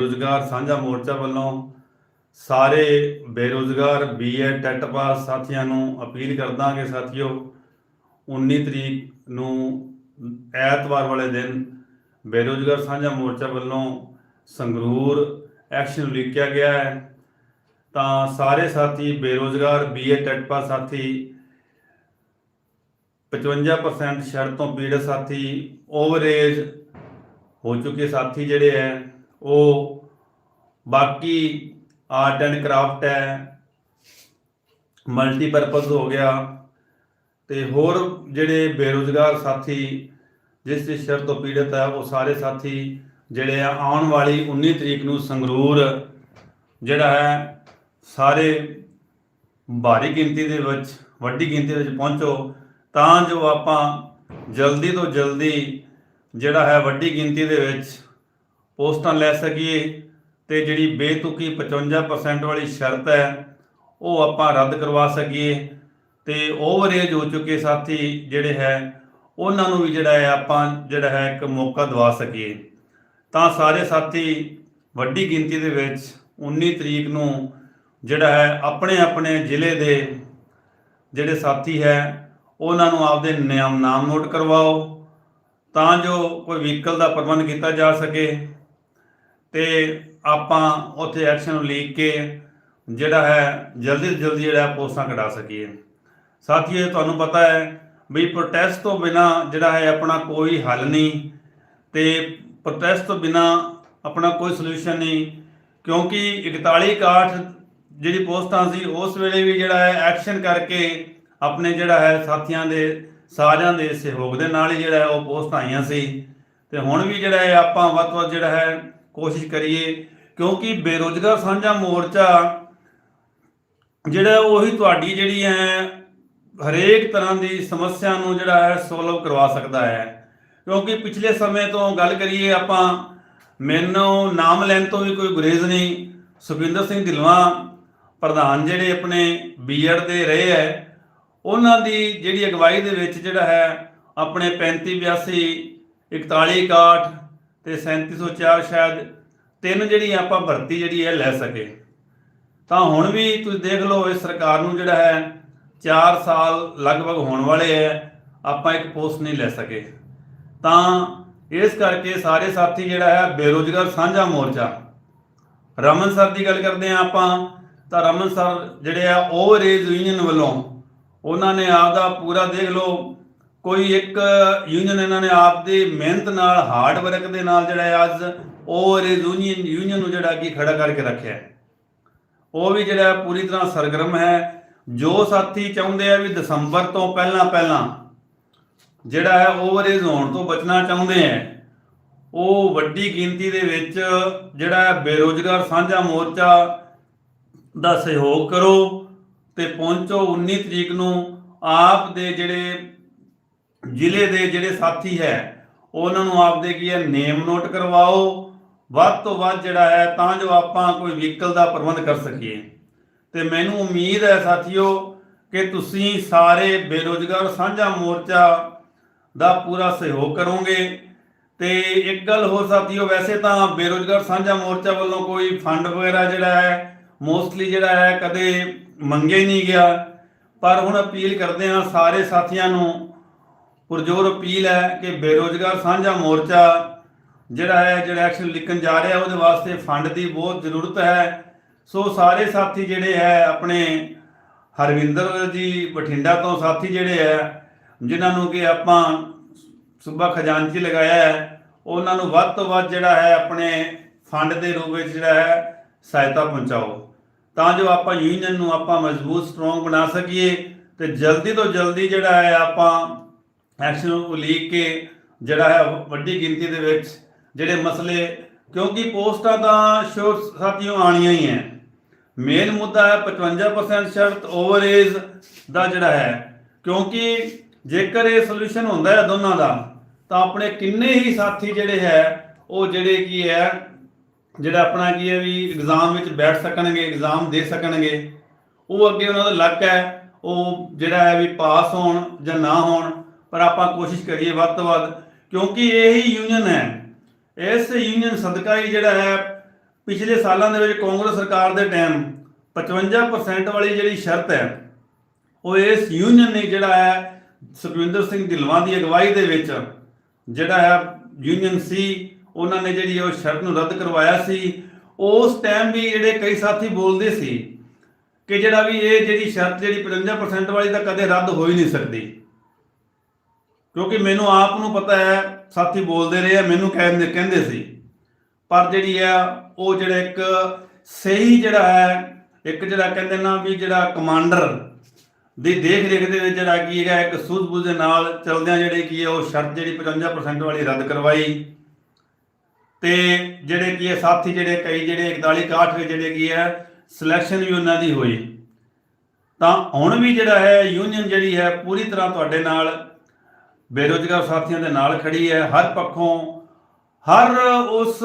ਰੋਜ਼ਗਾਰ ਸਾਂਝਾ ਮੋਰਚਾ ਵੱਲੋਂ ਸਾਰੇ ਬੇਰੋਜ਼ਗਾਰ ਬੀਏ ਟੈਟ ਪਾਸ ਸਾਥੀਆਂ ਨੂੰ ਅਪੀਲ ਕਰਦਾ ਕਿ ਸਾਥੀਓ 19 ਤਰੀਕ ਨੂੰ ਐਤਵਾਰ ਵਾਲੇ ਦਿਨ ਬੇਰੋਜ਼ਗਾਰ ਸਾਂਝਾ ਮੋਰਚਾ ਵੱਲੋਂ ਸੰਗਰੂਰ ਐਕਸ਼ਨ ਲਿਖਿਆ ਗਿਆ ਹੈ। ਤਾਂ ਸਾਰੇ ਸਾਥੀ, ਬੇਰੋਜ਼ਗਾਰ ਬੀਏ ਟੈਟ ਪਾਸ ਸਾਥੀ 55% ਸ਼ਰਤ ਤੋਂ ਪੀੜਤ ਸਾਥੀ ਓਵਰਏਜ ਹੋ ਚੁੱਕੇ ਸਾਥੀ ਜਿਹੜੇ ਹੈ ਉਹ ਬਾਕੀ ਆਰਟ ਐਂਡ ਕਰਾਫਟ ਹੈ ਮਲਟੀਪਰਪਸ ਹੋ ਗਿਆ ਤੇ ਹੋਰ ਜਿਹੜੇ ਬੇਰੁਜ਼ਗਾਰ ਸਾਥੀ ਜਿਸ ਦੀ ਸ਼ਰਤ ਤੋਂ ਪੀੜਤ ਹੈ, ਉਹ ਸਾਰੇ ਸਾਥੀ ਜਿਹੜੇ ਆ, ਆਉਣ ਵਾਲੀ 19 ਤਰੀਕ ਨੂੰ ਸੰਗਰੂਰ ਜਿਹੜਾ ਹੈ, ਸਾਰੇ ਭਾਰੀ ਗਿਣਤੀ ਦੇ ਵਿੱਚ, ਵੱਡੀ ਗਿਣਤੀ ਵਿੱਚ ਪਹੁੰਚੋ, ਤਾਂ ਜੋ ਆਪਾਂ ਜਲਦੀ ਤੋਂ ਜਲਦੀ ਜਿਹੜਾ ਹੈ, ਵੱਡੀ ਗਿਣਤੀ ਦੇ ਵਿੱਚ ਪੋਸਟਾਂ ਲੈ ਸਕੀਏ ਤੇ ਜਿਹੜੀ ਬੇਤੁਕੀ 55% ਵਾਲੀ ਸ਼ਰਤ ਹੈ, ਉਹ ਆਪਾਂ ਰੱਦ ਕਰਵਾ ਸਕੀਏ। ਤੇ ਓਵਰਏਜ ਹੋ ਚੁੱਕੇ ਸਾਥੀ ਜਿਹੜੇ ਹੈ, ਉਹਨਾਂ ਨੂੰ ਵੀ ਜਿਹੜਾ ਹੈ ਆਪਾਂ ਜਿਹੜਾ ਹੈ ਇੱਕ ਮੌਕਾ ਦਵਾ ਸਕੀਏ। ਤਾਂ ਸਾਰੇ ਸਾਥੀ, ਵੱਡੀ ਗਿਣਤੀ ਦੇ ਵਿੱਚ 19 ਤਰੀਕ ਨੂੰ ਜਿਹੜਾ ਹੈ ਆਪਣੇ ਆਪਣੇ ਜ਼ਿਲ੍ਹੇ ਦੇ ਜਿਹੜੇ ਸਾਥੀ ਹੈ, ਉਹਨਾਂ ਨੂੰ ਆਪਦੇ ਨਾਮ ਨਾਮ ਨੋਟ ਕਰਵਾਓ। ਤਾਂ ਜੋ ਕੋਈ ਵਹੀਕਲ ਦਾ ਪ੍ਰਬੰਧ ਕੀਤਾ ਜਾ ਸਕੇ। ਤੇ ਆਪਾਂ ਉੱਥੇ ਐਕਸ਼ਨ ਨੂੰ ਲੀਕ ਕੇ ਜਿਹੜਾ ਹੈ, ਜਲਦੀ ਤੋਂ ਜਲਦੀ ਜਿਹੜਾ ਪੋਸਟਾਂ ਕਢਾ ਸਕੀਏ। ਸਾਥੀਓ, ਤੁਹਾਨੂੰ ਪਤਾ ਹੈ ਵੀ ਪ੍ਰੋਟੈਸਟ ਤੋਂ ਬਿਨਾ ਜਿਹੜਾ ਹੈ ਆਪਣਾ ਕੋਈ ਹੱਲ ਨਹੀਂ ਤੇ ਪ੍ਰੋਟੈਸਟ ਤੋਂ ਬਿਨਾ ਆਪਣਾ ਕੋਈ ਸੋਲੂਸ਼ਨ ਨਹੀਂ, ਕਿਉਂਕਿ 41 61 ਜਿਹੜੀ ਪੋਸਟਾਂ ਸੀ, ਉਸ ਵੇਲੇ ਵੀ ਜਿਹੜਾ ਹੈ ਐਕਸ਼ਨ ਕਰਕੇ ਆਪਣੇ ਜਿਹੜਾ ਹੈ ਸਾਥੀਆਂ ਦੇ, ਸਾਰਿਆਂ ਦੇ ਸਹਿਯੋਗ ਦੇ ਨਾਲ ਹੀ ਜਿਹੜਾ ਉਹ ਪੋਸਟ ਆਈਆਂ ਸੀ। ਤੇ ਹੁਣ ਵੀ ਜਿਹੜਾ ਹੈ ਆਪਾਂ ਵੱਧ ਤੋਂ ਵੱਧ ਜਿਹੜਾ ਹੈ ਕੋਸ਼ਿਸ਼ ਕਰੀਏ, ਕਿਉਂਕਿ ਬੇਰੋਜ਼ਗਾਰ ਸਾਂਝਾ ਮੋਰਚਾ ਜਿਹੜਾ ਉਹੀ ਤੁਹਾਡੀ ਜਿਹੜੀ ਹੈ, ਹਰੇਕ ਤਰ੍ਹਾਂ ਦੀ ਸਮੱਸਿਆ ਨੂੰ ਜਿਹੜਾ ਹੈ ਸੋਲਵ ਕਰਵਾ ਸਕਦਾ ਹੈ। ਕਿਉਂਕਿ ਪਿਛਲੇ ਸਮੇਂ ਤੋਂ ਗੱਲ ਕਰੀਏ ਆਪਾਂ, ਮੈਨੂੰ ਨਾਮ ਲੈਣ ਤੋਂ ਵੀ ਕੋਈ ਗੁਰੇਜ਼ ਨਹੀਂ। ਸੁਖਵਿੰਦਰ ਸਿੰਘ ਢਿਲਵਾਂ, ਪ੍ਰਧਾਨ ਜਿਹੜੇ ਆਪਣੇ ਬੀਐਡ ਦੇ ਰਹੇ ਹੈ, ਉਹਨਾਂ ਦੀ ਜਿਹੜੀ ਅਗਵਾਈ ਦੇ ਵਿੱਚ ਜਿਹੜਾ ਹੈ, ਆਪਣੇ 35 82 41 61 ਤੇ 3704 ਸ਼ਾਇਦ ਤਿੰਨ ਜਿਹੜੀ ਆਪਾਂ ਭਰਤੀ ਜਿਹੜੀ ਹੈ ਲੈ ਸਕੇ। ਤਾਂ ਹੁਣ ਵੀ ਤੁਸੀਂ ਦੇਖ ਲਓ ਇਸ ਸਰਕਾਰ ਨੂੰ ਜਿਹੜਾ ਹੈ 4 ਸਾਲ ਲਗਭਗ ਹੋਣ ਵਾਲੇ ਹੈ, ਆਪਾਂ ਇੱਕ ਪੋਸਟ ਨਹੀਂ ਲੈ ਸਕੇ। ਤਾਂ ਇਸ ਕਰਕੇ ਸਾਰੇ ਸਾਥੀ ਜਿਹੜਾ ਹੈ, ਬੇਰੋਜ਼ਗਾਰ ਸਾਂਝਾ ਮੋਰਚਾ। ਰਮਨ ਸਰ ਦੀ ਗੱਲ ਕਰਦੇ ਆ ਆਪਾਂ, ਤਾਂ ਰਮਨ ਸਰ ਜਿਹੜੇ ਆ ਓਵਰ ਏਜ ਯੂਨੀਅਨ ਵੱਲੋਂ ਉਹਨਾਂ ਨੇ ਆਪਦਾ ਪੂਰਾ ਦੇਖ ਲਓ ਕੋਈ ਇੱਕ ਯੂਨੀਅਨ ਇਹਨਾਂ ਨੇ ਆਪ ਦੀ ਮਿਹਨਤ ਨਾਲ ਹਾਰਡ ਵਰਕ ਦੇ ਨਾਲ ਜਿਹੜਾ ਅੱਜ ਅੱਜ ਓਵਰਏਜ ਯੂਨੀਅਨ ਯੂਨੀਅਨ ਨੂੰ ਜਿਹੜਾ ਕੀ ਖੜਾ ਕਰਕੇ ਰੱਖਿਆ ਉਹ ਵੀ ਜਿਹੜਾ ਪੂਰੀ ਤਰ੍ਹਾਂ ਸਰਗਰਮ ਹੈ। ਜੋ ਸਾਥੀ ਚਾਹੁੰਦੇ ਆ ਵੀ ਦਸੰਬਰ ਤੋਂ ਪਹਿਲਾਂ ਪਹਿਲਾਂ ਜਿਹੜਾ ਹੈ ਓਵਰਏਜ ਹੋਣ ਤੋਂ ਬਚਣਾ ਚਾਹੁੰਦੇ ਆ, ਉਹ ਵੱਡੀ ਗਿਣਤੀ ਦੇ ਵਿੱਚ ਜਿਹੜਾ ਹੈ ਬੇਰੋਜ਼ਗਾਰ ਸਾਂਝਾ ਮੋਰਚਾ ਦਾ ਸਹਿਯੋਗ ਕਰੋ ਤੇ ਪਹੁੰਚੋ 19 ਤਰੀਕ ਨੂੰ ਆਪ ਦੇ ਜਿਹੜੇ ਜ਼ਿਲ੍ਹੇ ਦੇ ਜਿਹੜੇ ਸਾਥੀ ਹੈ, ਉਹਨਾਂ ਨੂੰ ਆਪਦੇ ਕੀ ਹੈ ਨੇਮ ਨੋਟ ਕਰਵਾਓ। ਵੱਧ ਤੋਂ ਵੱਧ ਜਿਹੜਾ ਹੈ, ਤਾਂ ਜੋ ਆਪਾਂ ਕੋਈ ਵਹੀਕਲ ਦਾ ਪ੍ਰਬੰਧ ਕਰ ਸਕੀਏ। ਤੇ ਮੈਨੂੰ ਉਮੀਦ ਹੈ ਸਾਥੀਓ ਕਿ ਤੁਸੀਂ ਸਾਰੇ ਬੇਰੋਜ਼ਗਾਰ ਸਾਂਝਾ ਮੋਰਚਾ ਦਾ ਪੂਰਾ ਸਹਿਯੋਗ ਕਰੋਗੇ। ਤੇ ਇੱਕ ਗੱਲ ਹੋਰ ਸਾਥੀਓ, ਵੈਸੇ ਤਾਂ ਬੇਰੋਜ਼ਗਾਰ ਸਾਂਝਾ ਮੋਰਚਾ ਵੱਲੋਂ ਕੋਈ ਫੰਡ ਵਗੈਰਾ ਜਿਹੜਾ ਹੈ ਮੋਸਟਲੀ ਜਿਹੜਾ ਹੈ, ਕਦੇ ਮੰਗੇ ਹੀ ਨਹੀਂ ਗਿਆ। ਪਰ ਹੁਣ ਅਪੀਲ ਕਰਦੇ ਹਾਂ ਸਾਰੇ ਸਾਥੀਆਂ ਨੂੰ ਪੁਰਜੋਰ ਅਪੀਲ ਹੈ ਕਿ ਬੇਰੋਜ਼ਗਾਰ ਸਾਂਝਾ ਮੋਰਚਾ ਜਿਹੜਾ ਹੈ, ਜਿਹੜਾ ਐਕਸ਼ਨ ਲਿਖਣ ਜਾ ਰਿਹਾ, ਉਹਦੇ ਵਾਸਤੇ ਫੰਡ ਦੀ ਬਹੁਤ ਜ਼ਰੂਰਤ ਹੈ। ਸੋ ਸਾਰੇ ਸਾਥੀ ਜਿਹੜੇ ਹੈ, ਆਪਣੇ ਹਰਵਿੰਦਰ ਜੀ ਬਠਿੰਡਾ ਤੋਂ ਸਾਥੀ ਜਿਹੜੇ ਹੈ, ਜਿਨ੍ਹਾਂ ਨੂੰ ਕਿ ਆਪਾਂ ਸੂਬਾ ਖਜ਼ਾਨਚੀ ਲਗਾਇਆ ਹੈ, ਉਹਨਾਂ ਨੂੰ ਵੱਧ ਤੋਂ ਵੱਧ ਜਿਹੜਾ ਹੈ, ਆਪਣੇ ਫੰਡ ਦੇ ਰੂਪ ਵਿੱਚ ਜਿਹੜਾ ਹੈ, ਸਹਾਇਤਾ ਪਹੁੰਚਾਓ। ਤਾਂ ਜੋ ਆਪਾਂ ਯੂਨੀਅਨ ਨੂੰ ਆਪਾਂ ਮਜ਼ਬੂਤ ਸਟਰੋਂਗ ਬਣਾ ਸਕੀਏ ਤੇ ਜਲਦੀ ਤੋਂ ਜਲਦੀ ਜਿਹੜਾ ਹੈ, ਆਪਾਂ ਐਕਸ਼ਨ ਉਲੀਕ ਕੇ ਜਿਹੜਾ ਹੈ ਵੱਡੀ ਗਿਣਤੀ ਦੇ ਵਿੱਚ ਜਿਹੜੇ ਮਸਲੇ, ਕਿਉਂਕਿ ਪੋਸਟਾਂ ਤਾਂ ਸ਼ੋ ਸਾਥੀਓ ਆਣੀਆਂ ਹੀ ਹੈ। ਮੇਨ ਮੁੱਦਾ ਹੈ 55% ਸ਼ਰਤ ਓਵਰ ਏਜ ਦਾ ਜਿਹੜਾ ਹੈ। ਕਿਉਂਕਿ ਜੇਕਰ ਇਹ ਸੋਲੂਸ਼ਨ ਹੁੰਦਾ ਹੈ ਦੋਨਾਂ ਦਾ, ਤਾਂ ਆਪਣੇ ਕਿੰਨੇ ਹੀ ਸਾਥੀ ਜਿਹੜੇ ਹੈ, ਉਹ ਜਿਹੜੇ ਕੀ ਹੈ, ਜਿਹੜਾ ਆਪਣਾ ਕੀ ਹੈ ਵੀ ਐਗਜ਼ਾਮ ਵਿੱਚ ਬੈਠ ਸਕਣਗੇ ਐਗਜ਼ਾਮ ਦੇ ਸਕਣਗੇ, ਉਹ ਅੱਗੇ ਉਹਨਾਂ ਦਾ ਲੱਕ ਹੈ, ਉਹ ਜਿਹੜਾ ਹੈ ਵੀ ਪਾਸ ਹੋਣ ਜਾਂ ਨਾ ਹੋਣ ਪਰ ਆਪਾਂ ਕੋਸ਼ਿਸ਼ ਕਰੀਏ ਵੱਧ ਤੋਂ ਵੱਧ, ਕਿਉਂਕਿ ਇਹ ਹੀ ਯੂਨੀਅਨ ਹੈ। ਇਸ ਯੂਨੀਅਨ ਸਦਕਾ ਹੀ ਜਿਹੜਾ ਹੈ, ਪਿਛਲੇ ਸਾਲਾਂ ਦੇ ਵਿੱਚ ਕਾਂਗਰਸ ਸਰਕਾਰ ਦੇ ਟਾਈਮ 55% ਵਾਲੀ ਜਿਹੜੀ ਸ਼ਰਤ ਹੈ, ਉਹ ਇਸ ਯੂਨੀਅਨ ਨੇ ਜਿਹੜਾ ਹੈ, ਸੁਖਵਿੰਦਰ ਸਿੰਘ ਢਿਲਵਾਂ ਦੀ ਅਗਵਾਈ ਦੇ ਵਿੱਚ ਜਿਹੜਾ ਹੈ ਯੂਨੀਅਨ ਸੀ, ਉਹਨਾਂ ਨੇ ਜਿਹੜੀ ਉਹ ਸ਼ਰਤ ਨੂੰ ਰੱਦ ਕਰਵਾਇਆ ਸੀ। ਉਸ ਟਾਈਮ ਵੀ ਜਿਹੜੇ ਕਈ ਸਾਥੀ ਬੋਲਦੇ ਸੀ ਕਿ ਜਿਹੜਾ ਵੀ ਇਹ ਜਿਹੜੀ ਸ਼ਰਤ ਜਿਹੜੀ 55% ਵਾਲੀ ਤਾਂ ਕਦੇ ਰੱਦ ਹੋ ਹੀ ਨਹੀਂ ਸਕਦੀ। ਕਿਉਂਕਿ ਮੈਨੂੰ ਆਪ ਨੂੰ ਪਤਾ ਹੈ, ਸਾਥੀ ਬੋਲਦੇ ਰਹੇ ਆ, ਮੈਨੂੰ ਕਹਿੰਦੇ ਕਹਿੰਦੇ ਸੀ। ਪਰ ਜਿਹੜੀ ਆ, ਉਹ ਜਿਹੜਾ ਇੱਕ ਸਹੀ ਜਿਹੜਾ ਹੈ, ਇੱਕ ਜਿਹੜਾ ਕਹਿੰਦੇ ਨਾ ਵੀ ਜਿਹੜਾ ਕਮਾਂਡਰ ਦੀ ਦੇਖ ਰੇਖ ਦੇ ਵਿੱਚ ਜਿਹੜਾ ਕੀ ਹੈਗਾ, ਇੱਕ ਸੂਝ-ਬੂਝ ਦੇ ਨਾਲ ਚਲਦਿਆਂ ਜਿਹੜੇ ਕੀ ਹੈ ਉਹ ਸ਼ਰਤ ਜਿਹੜੀ 55% ਵਾਲੀ ਰੱਦ ਕਰਵਾਈ। ਤੇ ਜਿਹੜੇ ਕੀ ਹੈ ਸਾਥੀ ਜਿਹੜੇ ਕਈ ਜਿਹੜੇ 41 61 ਜਿਹੜੇ ਕੀ ਹੈ ਸਿਲੈਕਸ਼ਨ ਵੀ ਉਹਨਾਂ ਦੀ ਹੋਈ। ਤਾਂ ਹੁਣ ਵੀ ਜਿਹੜਾ ਹੈ ਯੂਨੀਅਨ ਜਿਹੜੀ ਹੈ, ਪੂਰੀ ਤਰ੍ਹਾਂ ਤੁਹਾਡੇ ਨਾਲ ਬੇਰੋਜ਼ਗਾਰ ਸਾਥੀਆਂ ਦੇ ਨਾਲ ਖੜੀ ਹੈ। ਹਰ ਪੱਖੋਂ, ਹਰ ਉਸ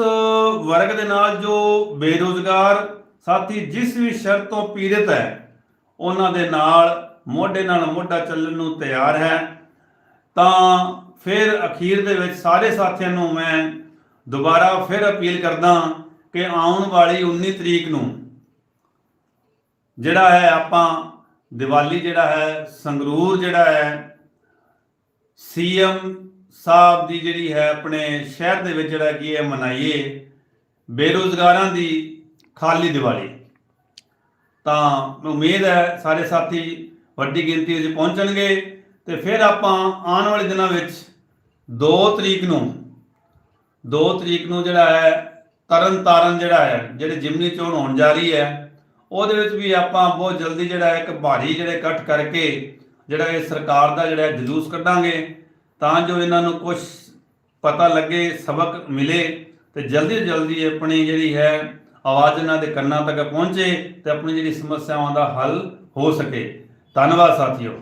ਵਰਗ ਦੇ ਨਾਲ ਜੋ ਬੇਰੋਜ਼ਗਾਰ ਸਾਥੀ ਜਿਸ ਵੀ ਸ਼ਰਤ ਤੋਂ ਪੀੜਤ ਹੈ, ਉਹਨਾਂ ਦੇ ਨਾਲ ਮੋਢੇ ਨਾਲ ਮੋਢਾ ਚੱਲਣ ਨੂੰ ਤਿਆਰ ਹੈ। ਤਾਂ ਫਿਰ ਅਖੀਰ ਦੇ ਵਿੱਚ ਸਾਰੇ ਸਾਥੀਆਂ ਨੂੰ ਮੈਂ ਦੁਬਾਰਾ ਫਿਰ ਅਪੀਲ ਕਰਦਾ ਕਿ ਆਉਣ ਵਾਲੀ 19 ਤਰੀਕ ਨੂੰ ਜਿਹੜਾ ਹੈ ਆਪਾਂ ਦੀਵਾਲੀ ਜਿਹੜਾ ਹੈ, ਸੰਗਰੂਰ ਜਿਹੜਾ ਹੈ ਸੀਐਮ ਸਾਹਿਬ ਦੀ ਜਿਹੜੀ ਹੈ ਆਪਣੇ ਸ਼ਹਿਰ ਦੇ ਵਿੱਚ ਜਿਹੜਾ ਕੀ ਹੈ ਮਨਾਈਏ ਬੇਰੋਜ਼ਗਾਰਾਂ ਦੀ ਖਾਲੀ ਦੀਵਾਲੀ। ਤਾਂ ਉਮੀਦ ਹੈ ਸਾਰੇ ਸਾਥੀ ਵੱਡੀ ਗਿਣਤੀ ਵਿੱਚ ਪਹੁੰਚਣਗੇ ਤੇ ਫਿਰ ਆਪਾਂ ਆਉਣ ਵਾਲੇ ਦਿਨਾਂ ਵਿੱਚ 2 ਤਰੀਕ ਨੂੰ 2 ਤਰੀਕ ਨੂੰ ਜਿਹੜਾ ਹੈ ਤਰਨ ਤਾਰਨ ਜਿਹੜਾ ਹੈ, ਜਿਹੜੇ ਜਿਮਨੀ ਚੋਣ ਹੋਣ ਜਾ ਰਹੀ ਹੈ, ਉਹਦੇ ਵਿੱਚ ਵੀ ਆਪਾਂ ਬਹੁਤ ਜਲਦੀ ਜਿਹੜਾ ਹੈ ਇੱਕ ਭਾਰੀ ਜਿਹੜੇ ਇਕੱਠ ਕਰਕੇ ਜਿਹੜਾ ਇਹ ਸਰਕਾਰ ਦਾ ਜਿਹੜਾ ਜਲੂਸ ਕੱਢਾਂਗੇ, ਤਾਂ ਜੋ ਇਹਨਾਂ ਨੂੰ ਕੁਝ ਪਤਾ ਲੱਗੇ, ਸਬਕ ਮਿਲੇ ਤੇ ਜਲਦੀ ਤੋਂ ਜਲਦੀ ਆਪਣੀ ਜਿਹੜੀ ਹੈ ਆਵਾਜ਼ ਇਹਨਾਂ ਦੇ ਕੰਨਾਂ ਤੱਕ ਪਹੁੰਚੇ ਤੇ ਆਪਣੀ ਜਿਹੜੀ ਸਮੱਸਿਆਵਾਂ ਦਾ ਹੱਲ ਹੋ ਸਕੇ। ਧੰਨਵਾਦ ਸਾਥੀਓ।